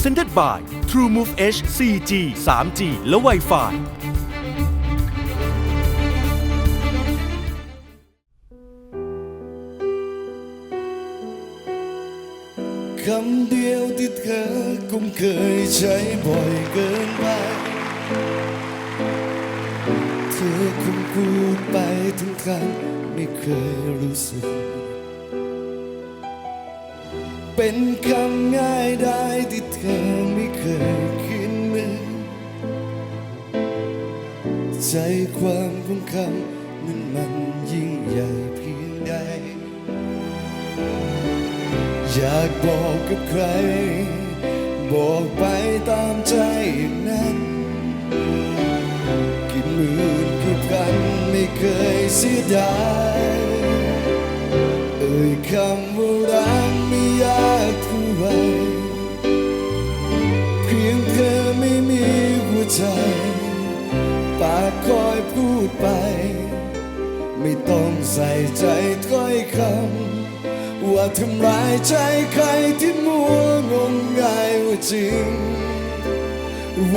Presented by TrueMove H 4G 3G และ Wi-Fi คำเดียวที่เธอคงเคยใช้บ่อยเกินไป เธอคงพูดไปถึงกันไม่เคยรู้สึก เป็นคำง่าย ใจความของคำนั้นมันยิ่งใหญ่เพียงใด อยากบอกกับใคร บอกไปตามใจอย่างนั้นกี่หมื่นกี่พันไม่เคยเสียดายเอ่ยคำว่ารักไม่ยากเท่าไรเพียงเธอไม่มีหัวใจ ปากคอยพูดไป ไม่ต้องใส่ใจถ้อยคำว่าทำร้ายใจใครที่มัวงมงายว่าจริงโ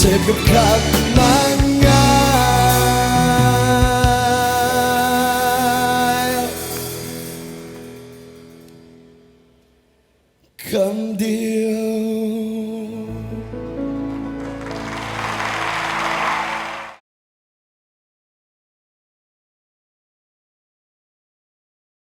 เจ็บกับคำมันง่ายคำเดียว